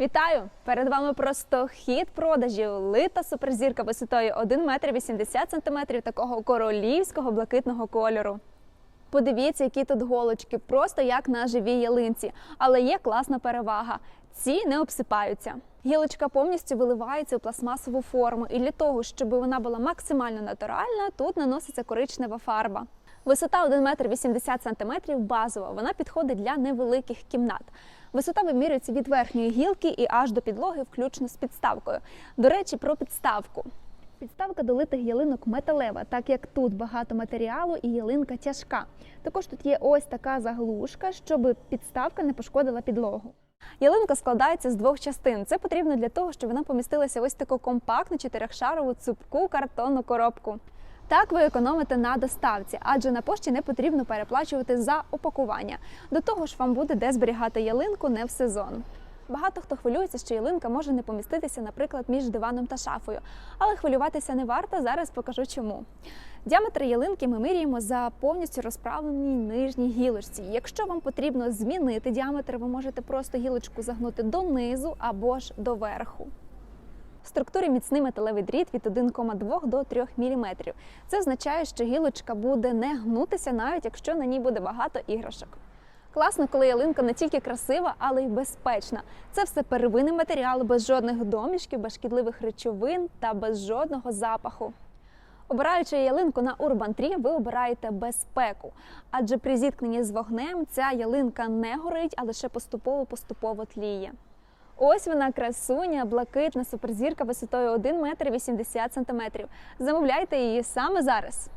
Вітаю! Перед вами просто хід продажів. Лита суперзірка висотою 1 метр 80 сантиметрів такого королівського блакитного кольору. Подивіться, які тут голочки, просто як на живій ялинці. Але є класна перевага. Ці не обсипаються. Гілочка повністю виливається у пластмасову форму, і для того, щоб вона була максимально натуральна, тут наноситься коричнева фарба. Висота 1 метр 80 сантиметрів базова. Вона підходить для невеликих кімнат. Висота вимірюється від верхньої гілки і аж до підлоги, включно з підставкою. До речі, про підставку. Підставка до литих ялинок металева, так як тут багато матеріалу і ялинка тяжка. Також тут є ось така заглушка, щоб підставка не пошкодила підлогу. Ялинка складається з двох частин. Це потрібно для того, щоб вона помістилася ось таку компактну чотирьохшарову цупку картонну коробку. Так ви економите на доставці, адже на пошті не потрібно переплачувати за упакування. До того ж, вам буде де зберігати ялинку не в сезон. Багато хто хвилюється, що ялинка може не поміститися, наприклад, між диваном та шафою. Але хвилюватися не варто. Зараз покажу чому. Діаметр ялинки ми міряємо за повністю розправленій нижній гілочці. Якщо вам потрібно змінити діаметр, ви можете просто гілочку загнути донизу або ж до верху. В структурі міцний металевий дріт від 1,2 до 3 мм. Це означає, що гілочка буде не гнутися, навіть якщо на ній буде багато іграшок. Класно, коли ялинка не тільки красива, але й безпечна. Це все первинний матеріал без жодних домішків, без шкідливих речовин та без жодного запаху. Обираючи ялинку на Urban Tree, ви обираєте безпеку, адже при зіткненні з вогнем ця ялинка не горить, а лише поступово-поступово тліє. Ось вона красуня, блакитна суперзірка висотою 1 метр 80 сантиметрів. Замовляйте її саме зараз.